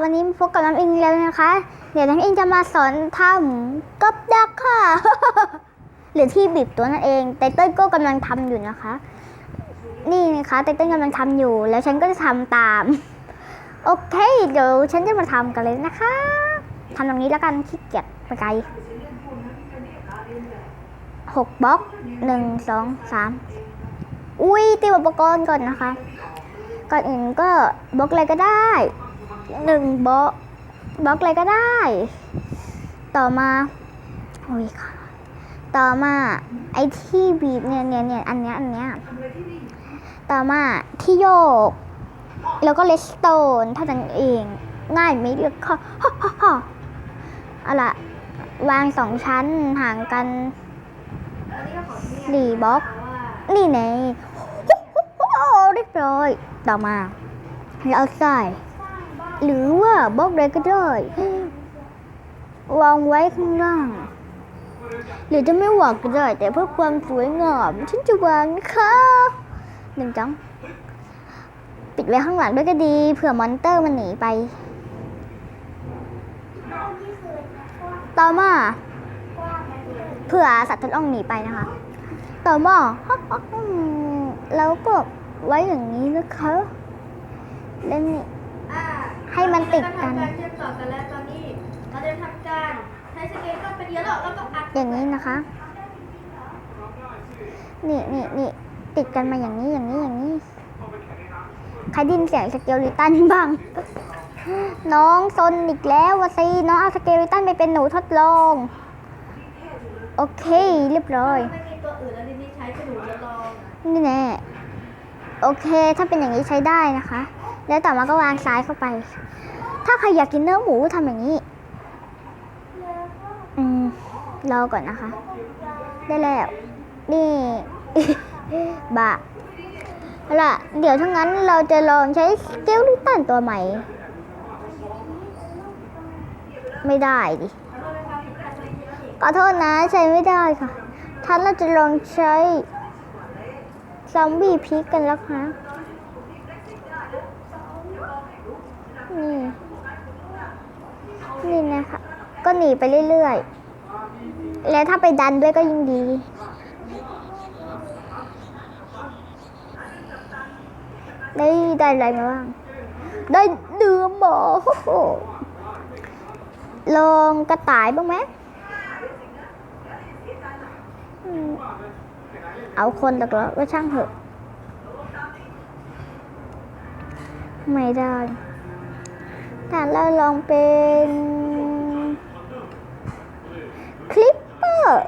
วันนี้พบกับน้ำอิงแล้วนะคะ เดี๋ยวน้ำอิงจะมาสอนทำกับดักค่ะ หรือที่บีบตัวนั่นเองไตเติ้ลก็กำลังทำอยู่นะคะ นี่นะคะไตเติ้ลกำลังทำอยู่ แล้วฉันก็จะทำตาม โอเค เดี๋ยวฉันจะมาทำกันเลยนะคะทำตรงนี้แล้วกันขี้เกียจไปไกลหกบล็อกหนึ่งสองสามอุ้ยเตรียมอุปกรณ์ก่อนนะคะ ก่อนอื่นก็บล็อกอะไรก็ได้ หนึ่งบล็อกบล็อกอะไรก็ได้ ต่อมาโอ้ยค่ะต่อมาไอ้ที่บีบเนี่ยเนี่ยเนี่ยอันเนี้ยอันเนี้ยต่อมาที่โยก แล้วก็เลสโตนเท่านั้นเอง ง่ายไหมเลือกค่ะฮ่าฮ่าฮ่าเอาล่ะวางสองชั้นห่างกันสี่บล็อก นี่ไงโอ้โหเรียบร้อย ต่อมาเราใส่ หรือว่าบล็อกใดก็ได้ วางไว้ข้างล่าง หรือจะไม่วางก็ได้ แต่เพื่อความสวยงามฉันจะวางนะคะหนึ่งจัง ปิดไว้ข้างหลังด้วยก็ดีเผื่อมอนเตอร์มันหนีไป ต่อมาเผื่อสัตว์ทดลองหนีไปนะคะ ต่อมาอืมแล้วก็ไว้อย่างนี้นะคะแล้วนี่ ให้มันติดกันเราจะทำการเชื่อมต่อกันแล้วตอนนี้ เราจะทำการใช้สเกลก็เป็นเยอะแล้วแล้วก็อัดอย่างนี้นะคะ นี่นี่นี่ติดกันมาอย่างนี้อย่างนี้อย่างนี้ใครดินเสียงสเกลลิตันบ้าง น้องซนอีกแล้ววะสิน้องเอาสเกลลิตันไปเป็นหนูทดลอง โอเคเรียบร้อยไม่มีตัวอื่นแล้วทีนี้ใช้กระดูทดลองนี่แน่โอเคถ้าเป็นอย่างนี้ใช้ได้นะคะ แล้วต่อมาก็วางซ้ายเข้าไป ถ้าใครอยากกินเนื้อหมูทำอย่างนี้ อืมรอก่อนนะคะ ได้แล้ว นี่บะล่ะ เดี๋ยวทั้างนั้นเราจะลองใช้สเกลลิตันตัวใหม่ ไม่ได้ดิขอโทษนะใช้ไม่ได้ค่ะท่านเราจะลองใช้ซอมบี้พิกกันแล้วค่ะ นี่นี่นะคะ ก็หนีไปเรื่อยๆ แล้วถ้าไปดันด้วยก็ยิ่งดี ได้ได้อะไรมาบ้าง ได้เดือหมอโอ้โหลองกระต่ายบ้างไหม เอาคนตกแล้วก็ช่างเถอะ ไม่ได้ แต่เราลองเป็นคลิปเปอร์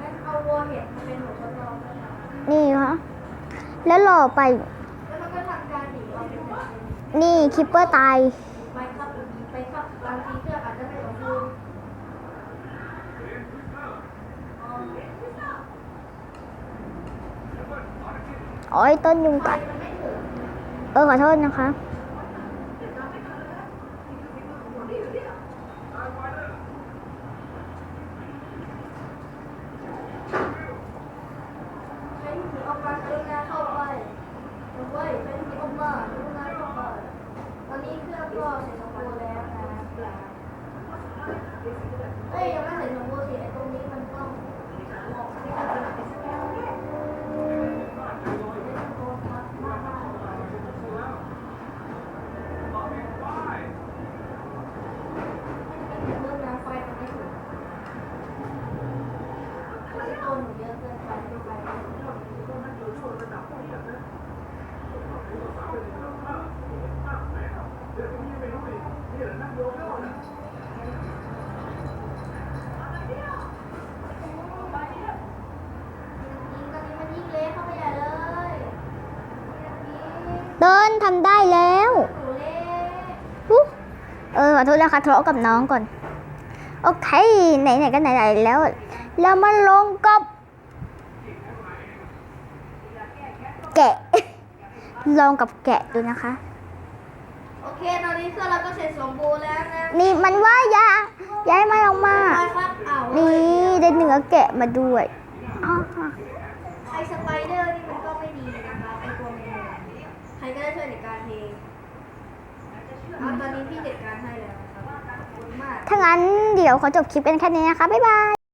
งั้นเอาวัวเห็ดมาเป็นหนูทดลองก็ได้นี่ค่ะแล้วรอไปแล้วมันก็ทำการหนีออกจากนี่คลิปเปอร์ตาย ไปครับไปครับบางทีเครื่องอาจจะไม่สมบูรณ์ อ๋อโอ้ยต้นยุงกัดเออขอโทษนะคะใช้สีออกมากรุณาเข้าไปเอาไว้ใช้สีออกมากรุณาเข้าไปตอนนี้เพื่องก็เสร็จสมบูรณ์แล้วนะเอ้ยยังไม่เสร็จสมบูรณ์สิไอ้ตรงนี้มันต้องออกไม่ได้เรื่องน้ำไฟมันไม่ถึงต้นเยอะเกินไปไม่ไป ยิงตอนนี้มันยิ่งเละเข้าไปใหญ่เลย เดินทำได้แล้วหนูเละอุ๊ยเออขอโทษนะคะทะเลาะกับน้องก่อน โอเค ไหนๆก็ไหนๆแล้วเรามาลงกับ แกะ ลองกับแกะดูนะคะ โอเคตอนนี้เครื่องเราก็เสร็จสมบูรณ์แล้วนะนี่มันว่ายาย้ายมาลงมา ไปครับอ้าวนี่ได้เนื้อแกะมาด้วยอ้าวไอสไปเดอร์นี่มันก็ไม่ดีนะคะไอตัวได้ช่วยในการเทเอาตอนนี้พี่จัดการให้แล้วนะครับขอบคุณมาก ถ้างั้นเดี๋ยวขอจบคลิปกันแค่นี้นะคะ บ๊ายบาย